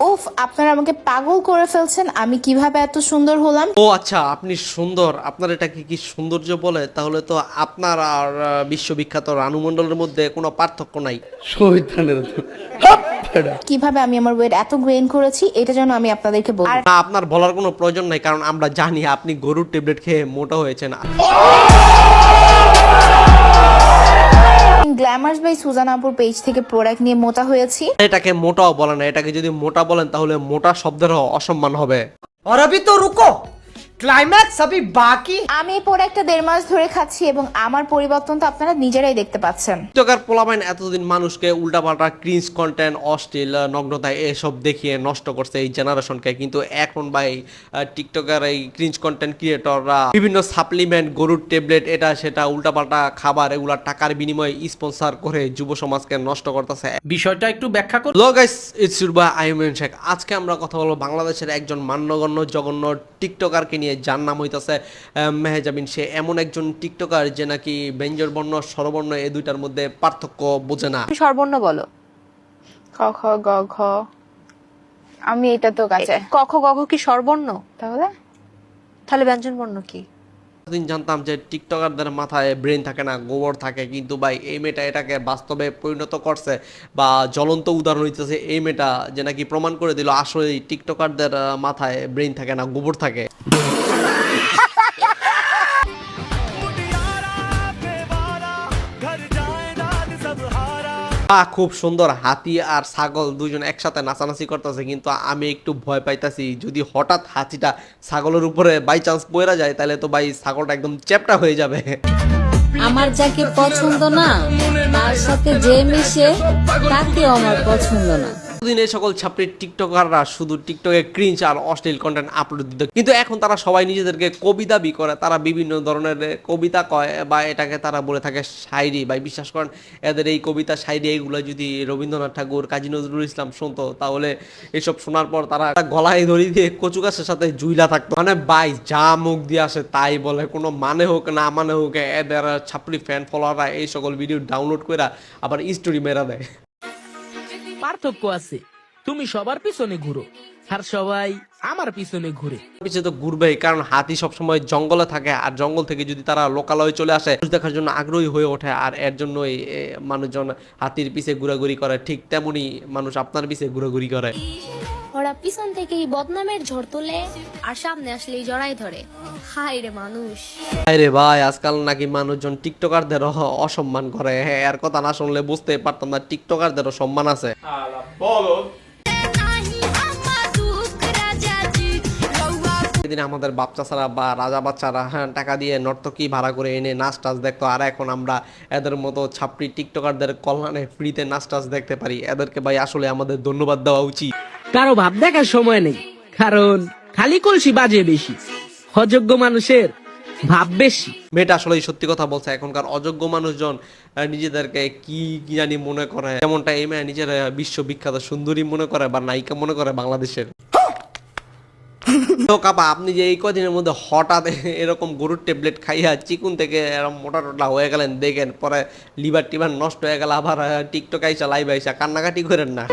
উফ আপনারা আমাকে পাগল করে ফেলছেন আমি কীভাবে এত সুন্দর হলাম? ও আচ্ছা আপনি সুন্দর আপনার এটাকে কি সৌন্দর্য বলে? তাহলে তো আপনার আর বিশ্ববিখ্যাত রানু মণ্ডলের মধ্যে কোনো পার্থক্য নাই। শহীদানের কীভাবে আমি আমার ওয়েট এত গ্রেন করেছি এটা যেন আমি আপনাদেরকে বলি। না আপনার বলার কোনো প্রয়োজন নাই কারণ আমরা জানি আপনি গরুর ট্যাবলেট খেয়ে মোটা হয়েছেন। গ্ল্যামার্স বাই সুজান আপুর পেজ থেকে প্রোডাক্ট নিয়ে মোটা হয়েছি এটাকে মোটাও বলে না এটাকে যদি মোটা বলেন তাহলে মোটা শব্দেরও অসম্মান হবে और अभी तो रुको ক্লাইম্যাক্স আবি বাকি আমি এই একটা দেড় মাস ধরে খাচ্ছি এবং আমার পরিবর্তন তো আপনারা নিজেরাই দেখতে পাচ্ছেন। টিকটকার পোলাপাইন এতদিন মানুষকে উল্টাপাল্টা ক্রিঞ্জ কন্টেন্ট অশ্লীল নগ্নতা এসব দেখিয়ে নষ্ট করছে এই জেনারেশনকে কিন্তু এখন ভাই টিকটকার এই ক্রিঞ্জ কন্টেন্ট ক্রিয়েটররা বিভিন্ন সাপ্লিমেন্ট গরুর ট্যাবলেট এটা সেটা উল্টাপাল্টা খাবার এগুলা টাকার বিনিময়ে স্পন্সর করে যুব সমাজকে নষ্ট করতেছে। বিষয়টা একটু ব্যাখ্যা করুন hello guys it's your by Aimen Sheikh আজকে আমরা কথা বলব বাংলাদেশের একজন মান্যগণ্য জঘন্য টিকটকারকে নিয়ে। যার নাম হইতাছে। মেহেজাবিন সে এমন একজন টিকটকার যে নাকি ব্যঞ্জন বর্ণ স্বরবর্ণ এই দুইটার মধ্যে পার্থক্য বোঝে না। সর্বর্ণ বলো। ক খ গ ঘ। আমি এটা তো কাছে ক খ গ ঘ কি সর্বর্ণ তাহলে? তাহলে ব্যঞ্জন বর্ণ কি? দিন জানতাম যে টিকটকারদের মাথায় ব্রেন থাকে না গোবর থাকে কিন্তু ভাই এই মেয়েটা এটাকে বাস্তবে পরিণত করছে বা জ্বলন্ত উদাহরণ হইতেছে এই মেয়েটা যে নাকি প্রমাণ করে দিল আসলে টিকটকারদের মাথায় ব্রেন থাকে না গোবর থাকে। আহ, খুব সুন্দর হাতি আর ছাগল দুজন একসাথে নাচানাচি করতেছে কিন্তু আমি একটু ভয় পাইতাছি। যদি হঠাৎ হাতিটা ছাগলের উপরে বাই চান্স পয়রা যায় তাহলে তো ভাই ছাগলটা একদম চ্যাপটা হয়ে যাবে। আমার যাকে পছন্দ না তার সাথে যে মিশে তাকেও আমার পছন্দ না। দিন এই সকল ছাত্রীর টিকটকাররা শুধু টিকটকে ক্রিঞ্চ আর অশ্লীল কন্টেন্ট আপলোড দিত। কিন্তু এখন তারা সবাই নিজেদেরকে কবি দাবি করে, তারা বিভিন্ন ধরনের কবিতা কয় বা এটাকে তারা বলে থাকে শায়রি। বা বিশ্বাস করেন, এদের এই কবিতা, শায়রি এইগুলো যদি রবীন্দ্রনাথ ঠাকুর, কাজী নজরুল ইসলাম শুনতো, তাহলে এসব শোনার পর তারা গলায় দড়ি দিয়ে কচু গাছের সাথে জুইলা থাকতো। মানে বাই যা মুখ দিয়ে আসে তাই বলে, কোনো মানে হোক না মানে হোক, এদের ছাপড়ি ফ্যান ফলোয়াররা এই সকল ভিডিও ডাউনলোড করে আবার স্টোরি মেরা দেয়। পার্থক্য আছে। তুমি সবার পিছনে ঘুরো, আর সবাই আমার পিছনে ঘুরে। পিছনে তো ঘুরবেই, কারণ হাতি সবসময় জঙ্গলে থাকে, আর জঙ্গল থেকে যদি তারা লোকালয়ে চলে আসে দেখার জন্য আগ্রহী হয়ে ওঠে, আর এর জন্যই মানুষজন হাতির পিছে ঘোরাঘুরি করে। ঠিক তেমনি মানুষ আপনার পিছে ঘোরাঘুরি করে। ওরা পিছন থেকেই বদনামের ঝড় তোলে আর সামনে আসলেই জড়াই ধরে। হাই রে মানুষ। আরে ভাই আজকাল নাকি মানুষজন টিকটকারদের অসম্মান করে। হ্যাঁ এর কথা না শুনলে বুঝতে পারতাম না টিকটকারদেরও সম্মান আছে। সেদিন আমাদের বাচ্চা ছাড়া বা রাজা বাচ্চারা হ্যাঁ টাকা দিয়ে নর্তকী ভাড়া করে এনে নাচ টাচ দেখতো। আর এখন আমরা এদের মতো ছাপড়ি টিকটকারদের কল্যাণে ফ্রিতে নাচ টাচ দেখতে পারি। এদেরকে ভাই আসলে আমাদের ধন্যবাদ দেওয়া উচিত। কারও ভাব দেখার সময় নেই। কারণ খালি কলসি বাজে বেশি। অযোগ্য মানুষের ভাব বেশি। মেয়েটা আসলে সত্যি কথা বলছে, এখনকার অযোগ্য মানুষজন নিজেদেরকে কি কি জানি মনে করে। যেমনটা এই মেয়ে নিজের বিশ্ববিখ্যাত সুন্দরী মনে করে বা নায়িকা মনে করে বাংলাদেশের। কাপা, আপনি যে এই কদিনের মধ্যে হঠাৎ এরকম গরুর ট্যাবলেট খাইয়া চিকুন থেকে এরকম মোটা টোটা হয়ে গেলেন, দেখেন পরে লিভার টিভার নষ্ট হয়ে গেল, আবার টিকটক আইসা লাইভ আইসা, কান্নাকাটি করেন না।